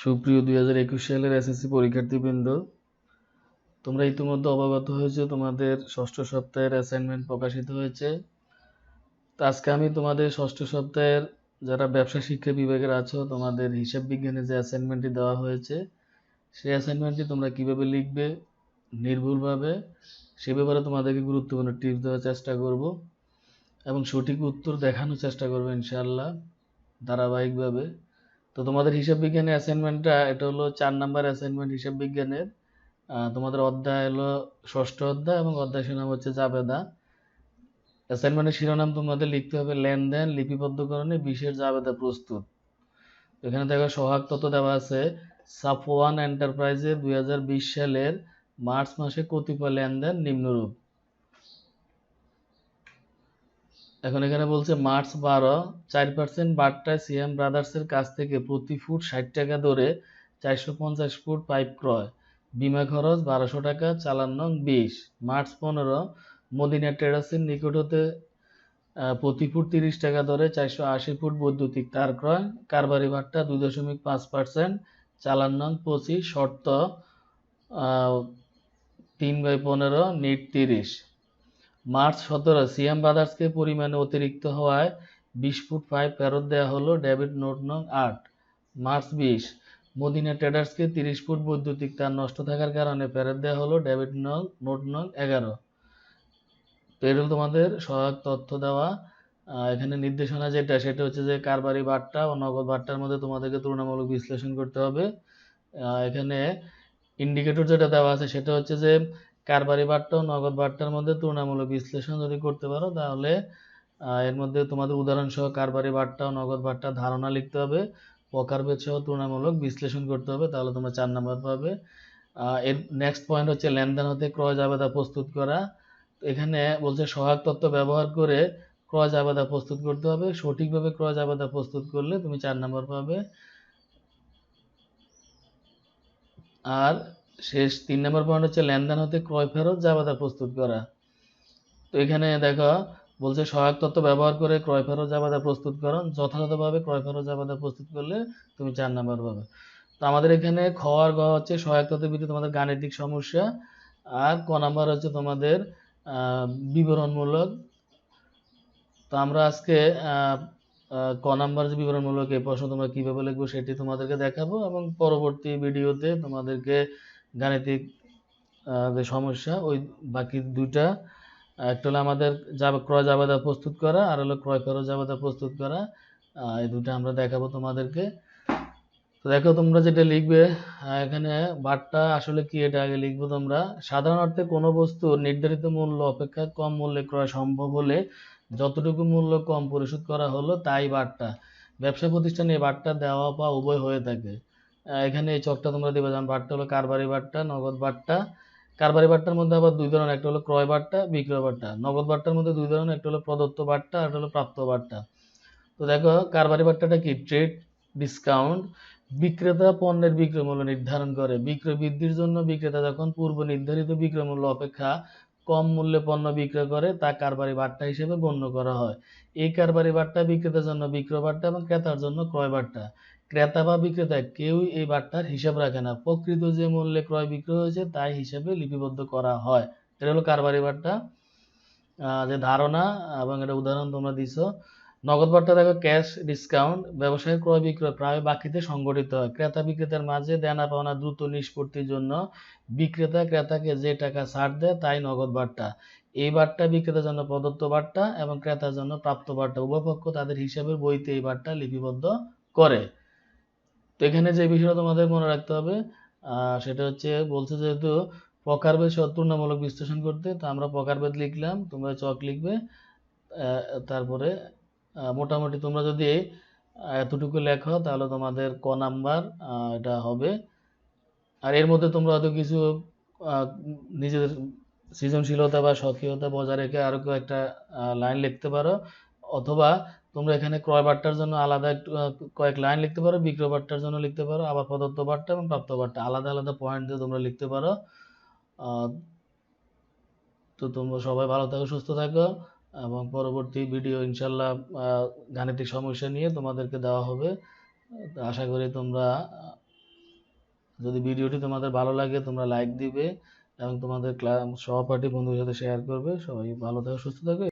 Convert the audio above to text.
সুপ্রিয় দুই হাজার একুশ সালের এসএসসি পরীক্ষার্থীবৃন্দ, তোমরা ইতিমধ্যে অবগত হয়েছে, তোমাদের ষষ্ঠ সপ্তাহের অ্যাসাইনমেন্ট প্রকাশিত হয়েছে। তো আজকে আমি তোমাদের ষষ্ঠ সপ্তাহের যারা ব্যবসা শিক্ষা বিভাগের আছো, তোমাদের হিসাব বিজ্ঞানে যে অ্যাসাইনমেন্টটি দেওয়া হয়েছে, সেই অ্যাসাইনমেন্টটি তোমরা কীভাবে লিখবে, নির্ভুলভাবে, সে ব্যাপারে তোমাদেরকে গুরুত্বপূর্ণ টিপস দেওয়ার চেষ্টা করব এবং সঠিক উত্তর দেখানোর চেষ্টা করব ইনশাআল্লাহ, ধারাবাহিকভাবে। তো তোমাদের হিসাব বিজ্ঞানের অ্যাসাইনমেন্টটা এটা হলো চার নাম্বার অ্যাসাইনমেন্ট হিসাব বিজ্ঞানের। তোমাদের অধ্যায় হলো ষষ্ঠ অধ্যায় এবং অধ্যায় শিরোনাম হচ্ছে জাবেদা। অ্যাসাইনমেন্টের শিরোনাম তোমাদের লিখতে হবে লেনদেন, লিপিবদ্ধকরণে বিশেষ জাবেদা প্রস্তুত। এখানে দেখো সহায়ক তত্ত্ব দেওয়া আছে, সাফওয়ান এন্টারপ্রাইজে দুই হাজার বিশ সালের মার্চ মাসে কতিপয় লেনদেন নিম্নরূপ। এখন এখানে বলছে, মার্চ বারো, চার পার্সেন্ট বাট্টায় সিএম ব্রাদার্সের কাছ থেকে প্রতি ফুট ষাট টাকা দরে চারশো পঞ্চাশ ফুট পাইপ ক্রয়। বিমা খরচ বারোশো টাকা, চালান নং বিশ। মার্চ পনেরো, মদিনা ট্রেডার্সের নিকট হতে প্রতি ফুট তিরিশ টাকা দরে চারশো আশি ফুট বৈদ্যুতিক তার ক্রয়। কারবারি ভাট্টা দুই দশমিক পাঁচ পার্সেন্ট, চালান নং পঁচিশ, শর্ত তিন বাই পনেরো, নিট তিরিশ। মার্চ সতেরো সিএম ব্রাদার্সকে পরিমাণে অতিরিক্ত হওয়ায় বিশ ফুট পাইপ ফেরত দেওয়া হলো ডেবিট নোট নং আট মার্চ বিশ, মদিনা ট্রেডার্সকে তিরিশ ফুট বৈদ্যুতিক তার নষ্ট থাকার কারণে ফেরত দেওয়া হলো ডেবিট নং নোট নং এগারো। তো তোমাদের সহায়ক তথ্য দেওয়া এখানে নির্দেশনা যেটা, সেটা হচ্ছে যে কারবারি বার্তা ও নগদ বার্তার মধ্যে তোমাদেরকে তুলনামূলক বিশ্লেষণ করতে হবে। এখানে ইন্ডিকেটর যেটা দেওয়া আছে, সেটা হচ্ছে যে কারবারি বার্তা ও নগদ বার্তার মধ্যে তুলনামূলক বিশ্লেষণ যদি করতে পারো, তাহলে এর মধ্যে তোমাদের উদাহরণ সহ কারবারি বার্তা ও নগদ বার্তার ধারণা লিখতে হবে প্রকারভেদ সহ তুলনামূলক বিশ্লেষণ করতে হবে, তাহলে তোমরা চার নাম্বার পাবে। এর নেক্সট পয়েন্ট হচ্ছে লেনদেন হতে ক্রয় জাবেদা প্রস্তুত করা। এখানে বলছে সহায়ক তত্ত্ব ব্যবহার করে ক্রয় জাবেদা প্রস্তুত করতে হবে, সঠিকভাবে ক্রয় জাবেদা প্রস্তুত করলে তুমি চার নাম্বার পাবে। আর শেষ তিন নম্বর পয়েন্ট হচ্ছে লেনদেন হতে ক্রয় ফেরত জাবেদা প্রস্তুত করা। তো এখানে দেখো, বলছে সহায়ক তত্ত্ব ব্যবহার করে ক্রয় ফেরত জাবেদা প্রস্তুত করো। যথাযথভাবে ক্রয় ফেরত জাবেদা প্রস্তুত করলে তুমি চার নাম্বার পাবে। তো আমাদের এখানে খ আর গ হচ্ছে সহায়ক তত্ত্বের ভিত্তিতে তোমাদের গাণিতিক সমস্যা। আর ক নাম্বার হচ্ছে তোমাদের বিবরণমূলক। তো আমরা আজকে ক নাম্বার যে বিবরণমূলক, এই প্রশ্ন তোমরা কীভাবে লিখব সেটি তোমাদেরকে দেখাবো এবং পরবর্তী ভিডিওতে তোমাদেরকে গাণিতিক যে সমস্যা, ওই বাকি দুইটা, একটা হলো আমাদের ক্রয় জাবেদা প্রস্তুত করা, আর হলো ক্রয় ফেরত জাবেদা প্রস্তুত করা। এই দুটো আমরা দেখাবো তোমাদেরকে। তো দেখো তোমরা যেটা লিখবে এখানে বারটা আসলে কি এটা আগে লিখব তোমরা। সাধারণ অর্থে কোনো বস্তু নির্ধারিত মূল্য অপেক্ষা কম মূল্যে ক্রয় সম্ভব হলে যতটুকু মূল্য কম পরিশোধ করা হলো তাই বারটা। ব্যবসা প্রতিষ্ঠানে এই দেওয়া পাওয়া উভয় হয়ে থাকে। এখানে এই চকটা তোমরা দিবে, যেমন বারটা হলো কারবারি বারটা, নগদ বারটা। কারবারি বারটার মধ্যে আবার দুই ধরনের, একটা হলো ক্রয় বারটা, বিক্রয় বারটা। নগদ বারটার মধ্যে দুই ধরনের, একটা হলো প্রদত্ত বারটা আর হলো প্রাপ্ত বারটা। তো দেখো, কারবারি বার্তাটা কি? ট্রেড ডিসকাউন্ট বিক্রেতা পণ্যের বিক্রয় মূল্য নির্ধারণ করে। বিক্রয় বৃদ্ধির জন্য বিক্রেতা যখন পূর্ব নির্ধারিত বিক্রয় মূল্য অপেক্ষা কম মূল্যে পণ্য বিক্রয় করে তা কারবারি বার্তা হিসেবে গণ্য করা হয়। এই কারবারি বার্তা বিক্রেতার জন্য বিক্রয় বার্তা এবং ক্রেতার জন্য ক্রয় বার্তা ক্রেতা বা বিক্রেতা কেউই এই বার্তার হিসাব রাখে না। প্রকৃত যে মূল্যে ক্রয় বিক্রয় হয়েছে তাই হিসাবে লিপিবদ্ধ করা হয়। এটা হলো কারবারি বার্তা যে ধারণা এবং এটা উদাহরণ তোমরা দিছো। নগদ বার্তা দেখো, ক্যাশ, ডিসকাউন্ট, ব্যবসায়িক ক্রয় বিক্রয় প্রায় বাকিতে সংগঠিত। হয় ক্রেতা বিক্রেতার মাঝে দেনা পাওনা দ্রুত নিষ্পত্তির জন্য বিক্রেতা ক্রেতাকে যে টাকা ছাড় দেয় তাই নগদ বার্তা। এই বার্তা বিক্রেতার জন্য প্রদত্ত বার্তা এবং ক্রেতার জন্য প্রাপ্ত বার্তা। উভয় পক্ষ তাদের হিসাবের বইতে এই বার্তা লিপিবদ্ধ করে। তো এখানে যে বিষয়টা তোমাদের মনে রাখতে হবে সেটা হচ্ছে বলছে যেহেতু প্রকারভেদ সহ তুলনামূলক বিশ্লেষণ করতে, তো আমরা প্রকারভেদ লিখলাম, তোমরা চক লিখবে তারপরে মোটামুটি তোমরা যদি এতটুকু লেখো, তাহলে তোমাদের ক নাম্বার এটা হবে। আর এর মধ্যে তোমরা হয়তো কিছু নিজেদের সৃজনশীলতা বা স্বকীয়তা বজায় রেখে আরও কয়েকটা লাইন লিখতে পারো। অথবা তোমরা এখানে ক্রয় বার্তার জন্য আলাদা কয়েক লাইন লিখতে পারো, বিক্রয় বার্তার জন্য লিখতে পারো, আবার প্রদত্ত বার্তা এবং প্রাপ্ত বার্তা আলাদা আলাদা পয়েন্ট দিয়ে তোমরা লিখতে পারো। তো তোমরা সবাই ভালো থাকো, সুস্থ থাকো। এবং পরবর্তী ভিডিও ইনশাল্লাহ গাণিতিক সমস্যা নিয়ে তোমাদেরকে দেওয়া হবে। আশা করি তোমরা যদি ভিডিওটি তোমাদের ভালো লাগে, তোমরা লাইক দিবে এবং তোমাদের ক্লাস সহপাঠী বন্ধুদের সাথে শেয়ার করবে। সবাই ভালো থাকো, সুস্থ থাকো।